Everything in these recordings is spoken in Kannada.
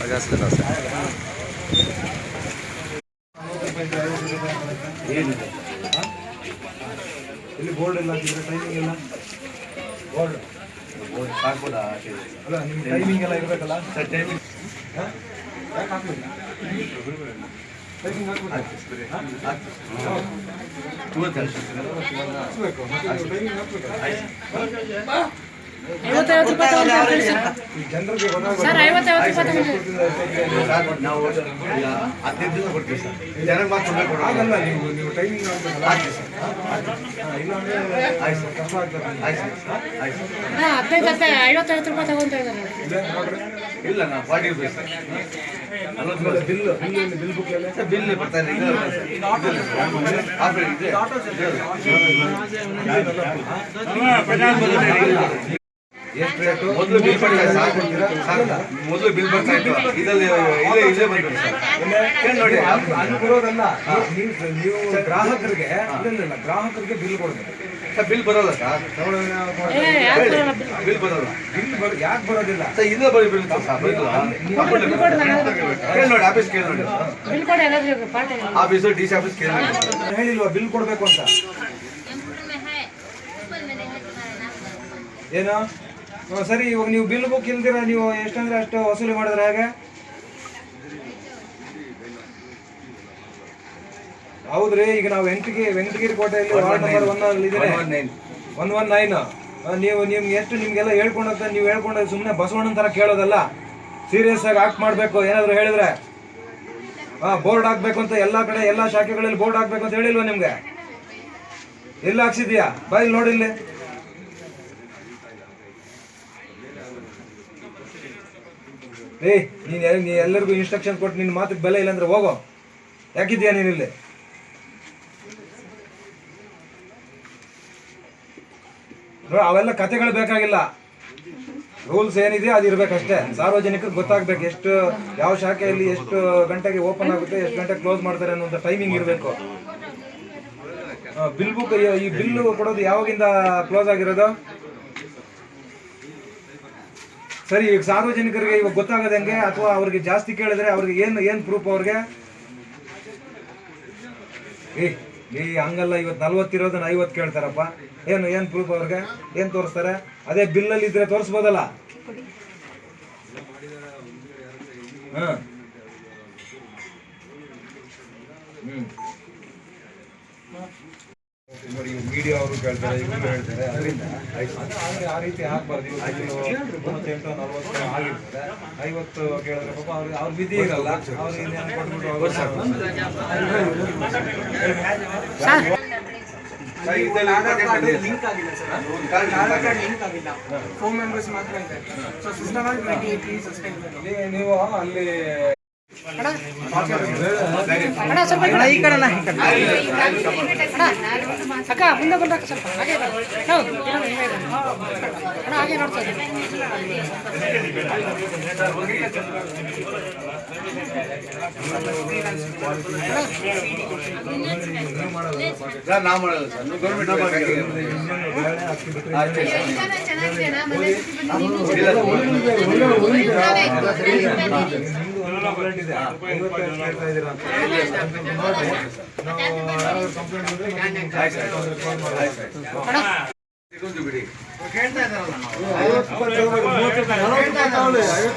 ಪ್ರಜಾಸ್ಕರ ಸರ್ ಏನಿದೆ ಇಲ್ಲಿ ಬೋರ್ಡ್ ಎಲ್ಲ ಹಾಕಿದ್ರೆ ಟೈಮಿಂಗ್ ಎಲ್ಲ? ಬೋರ್ಡ್. ಬೋರ್ಡ್ ಅಲ್ಲ ನಿಮ್ಮ ಟೈಮಿಂಗ್ ಎಲ್ಲ ಇರಬೇಕಲ್ಲ? ಸರ್ ಟೈಮಿಂಗ್ ಯಾಕೆ ಹಾಕ್ಲಿಲ್ಲ? ಟೈಮಿಂಗ್ ಹಾಕ್ಬೇಕು ಹಾಕ್ಬೇಕು. ಟೈಮಿಂಗ್ ಹಾಕ್ಬೇಕಲ್ಲ ಐವತ್ತೈವತ್ತು ರೂಪಾಯಿ ತಗೊಂಡ್ರೆ ಸರ್. ಐವತ್ತೈವತ್ತು ರೂಪಾಯಿ ನಾವು ಈಗ ಹದಿನೈದು ದಿವಸ ಕೊಡ್ತೀವಿ ಸರ್ ಜನಕ್ಕೆ ಮಾತ್ರ ಕೊಡಬೇಕು ಆಗಲ್ಲ ನೀವು ನೀವು ಟೈಮಿಂಗ್ ಹಾಕ್ಬೇಕಲ್ಲ ಸರ್ ಹಾ, ಇಲ್ಲಾಂದ್ರೆ ಆಯ್ತು ಸರ್. ಕಷ್ಟ ಆಗ್ತದೆ ಆಯ್ತು ಸರ್ ಆಯ್ತು ಸರ್. ಹಾಂ ಹದಿನೈದು ಹದಿನೈದು ಐವತ್ತೈವತ್ತು ರೂಪಾಯಿ ತಗೊಂತ ಇದ್ದಾರೆ ಇಲ್ಲ ನಾ ಫಾರ್ಟಿ ರುಪೀಸ್ ಸರ್. ನಲ್ವತ್ತು ರೂಪಾಯಿ bill bill bill book sir. Bill ಬರ್ತಾ ಆಫರ್ ಇದೆ ಎಷ್ಟು ರೇಟು? ಮೊದಲು ಬಿಲ್ ಬರ್ತಾ ಸಾಕು ಸಾಕಲ್ಲ. ಮೊದಲು ಬಿಲ್ ಬರ್ತಾ ಇತ್ತು. ಇದರಲ್ಲಿ ಇಲ್ಲೇ ಸರ್ ನೋಡಿ ಅನುಕೂಲದಲ್ಲ ನೀವು ನೀವು ಗ್ರಾಹಕರಿಗೆ ಇಲ್ಲ ಗ್ರಾಹಕರಿಗೆ ಬಿಲ್ ಕೊಡಬೇಕು. ಸರ್ ಬಿಲ್ ಬರೋಲ್ಲ ಸರ್. ಬಿಲ್? ಬರೋಲ್ಲ. ಬಿಲ್ ಬರ ಯಾಕೆ ಬರೋದಿಲ್ಲ? ಸರ್ ಇಲ್ಲೇ ಬರೀ ಬಿಲ್ ಸರ್ ಕೇಳಿ ನೋಡಿ ಆಫೀಸ್ ಕೇಳಿ ನೋಡಿ. ಆಫೀಸು ಡಿ ಸಿ ಆಫೀಸ್ ಕೇಳಿ ನೋಡಿ. ಹೇಳಿಲ್ವಾ ಬಿಲ್ ಕೊಡಬೇಕು ಅಂತ? ಏನು? ಸರಿ ಇವಾಗ ನೀವು ಬಿಲ್ ಬುಕ್ ಇಲ್ದಿರ ನೀವು ಎಷ್ಟಂದ್ರೆ ಅಷ್ಟು ವಸೂಲಿ ಮಾಡಿದ್ರೆ ಹಾಗೆ? ಹೌದ್ರಿ ಈಗ ನಾವು ವೆಂಕಟಗಿರಿ ವೆಂಕಟಗಿರಿ ಕೋಟೆಯಲ್ಲಿ ವಾರ್ಡ್ ನಂಬರ್ ಒನ್ ಅಲ್ಲಿ ಒನ್ ಒನ್ ನೈನ್. ನೀವು ನಿಮ್ಗೆ ಎಷ್ಟು ನಿಮ್ಗೆಲ್ಲ ಹೇಳ್ಕೊಂಡಂತ ನೀವು ಹೇಳ್ಕೊಂಡ ಸುಮ್ಮನೆ ಬಸವಣ್ಣನ ತರ ಕೇಳೋದಲ್ಲ. ಸೀರಿಯಸ್ ಆಗಿ ಆಕ್ಟ್ ಮಾಡಬೇಕು ಏನಾದ್ರು ಹೇಳಿದ್ರೆ. ಹಾ ಬೋರ್ಡ್ ಹಾಕ್ಬೇಕು ಅಂತ ಎಲ್ಲಾ ಕಡೆ ಎಲ್ಲಾ ಶಾಖೆಗಳಲ್ಲಿ ಬೋರ್ಡ್ ಹಾಕ್ಬೇಕು ಅಂತ ಹೇಳಿಲ್ವಾ ನಿಮ್ಗೆ? ಎಲ್ಲ ಹಾಕ್ಸಿದ್ಯಾ? ಬಾಯಿಲ್ ಇಲ್ಲಿ ನೋಡಿ ಇಲ್ಲಿ ಏ ನೀನ್ ನೀ ಎಲ್ಲರಿಗೂ ಇನ್ಸ್ಟ್ರಕ್ಷನ್ ಕೊಟ್ಟು ನಿನ್ನ ಮಾತಿಗೆ ಬೆಲೆ ಇಲ್ಲ ಅಂದ್ರೆ ಹೋಗೋ. ಯಾಕಿದ್ಯಾ ನೀನು ಇಲ್ಲಿ? ನೋಡು, ಅವೆಲ್ಲ ಕತೆಗಳು ಬೇಕಾಗಿಲ್ಲ. ರೂಲ್ಸ್ ಏನಿದೆ ಅದು ಇರ್ಬೇಕಷ್ಟೇ. ಸಾರ್ವಜನಿಕರಿಗೆ ಗೊತ್ತಾಗ್ಬೇಕು ಎಷ್ಟು ಯಾವ ಶಾಖೆಯಲ್ಲಿ ಎಷ್ಟು ಗಂಟೆಗೆ ಓಪನ್ ಆಗುತ್ತೆ ಎಷ್ಟು ಗಂಟೆಗೆ ಕ್ಲೋಸ್ ಮಾಡ್ತಾರೆ ಅನ್ನೋ ಟೈಮಿಂಗ್ ಇರಬೇಕು. ಬಿಲ್ ಬುಕ್ ಈ ಬಿಲ್ ಕೊಡೋದು ಯಾವಾಗಿಂದ ಕ್ಲೋಸ್ ಆಗಿರೋದು? ಸರಿ, ಈಗ ಸಾರ್ವಜನಿಕರಿಗೆ ಇವಾಗ ಗೊತ್ತಾಗದಂಗೆ ಅಥವಾ ಅವ್ರಿಗೆ ಜಾಸ್ತಿ ಕೇಳಿದ್ರೆ ಅವ್ರಿಗೆ ಏನು ಏನು ಪ್ರೂಫ್ ಅವ್ರಿಗೆ? ಏ ಏ, ಹಂಗಲ್ಲ, ಇವತ್ತು ನಲ್ವತ್ತಿರೋದನ್ನ ಐವತ್ತು ಕೇಳ್ತಾರಪ್ಪ. ಏನು ಏನು ಪ್ರೂಫ್ ಅವ್ರಿಗೆ? ಏನು ತೋರಿಸ್ತಾರೆ? ಅದೇ ಬಿಲ್ಲಲ್ಲಿ ಇದ್ರೆ ತೋರಿಸ್ಬೋದಲ್ಲ? ಹಾಂ. ಹ್ಮ್. ಅವರು ಕೇಳ್ತಾರೆ ಇವರು ಹೇಳ್ತಾರೆ ಅದರಿಂದ ಆದ್ರೆ ಆ ರೀತಿ ಆಗಬಾರ್ದು. ಇವತ್ತು ಮೂವತ್ತೆಂಟು ನಲ್ವತ್ತು ಆಗಿರ್ತದೆ. ಐವತ್ತು ಕೇಳಿದ್ರೆ ಪಾಪ ಅವ್ರಿಗೆ ಅವ್ರ ವಿಧಿ ಇರಲ್ಲ. ಅವ್ರಿಗೆ ಕೊಟ್ಬಿಟ್ಟು ಅವ್ರು ಸರ್, ಇದ್ರಲ್ಲಿ ಇದೆ. ಲಿಂಕ್ ಆಗಿಲ್ಲ ಸರ್. ಒಂದು ಕಾರ್ಡ್ ಆಧಾರ್ ಕಾರ್ಡ್ ಲಿಂಕ್ ಆಗಿಲ್ಲ. ಫೋರ್ ಮೆಂಬರ್ಸ್ ಮಾತ್ರ ಇದೆ. ಸೊ ಸಿಸ್ಟಮ್ ಆಗಿ ಟ್ವೆಂಟಿ ಏಟ್ ಸಸ್ಪೆಂಡ್ ನೀವು ಅಲ್ಲಿ ಈ ಕಡೆ ಈ ಕಡೆ ಅಕ್ಕ ಮುಂದೆ ಬಂದಾಗ ಸ್ವಲ್ಪ ಹಾಗೆ. ಹೌದು. ಅಣ್ಣ ಹಾಗೆ ನೋಡ್ತಾ ಗೌರ್ಮೆಂಟ್ ಕಂಪ್ಲೇಂಟ್ ಇದೆ. ಬಿಡಿ. ಐವತ್ತು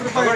ರೂಪಾಯಿ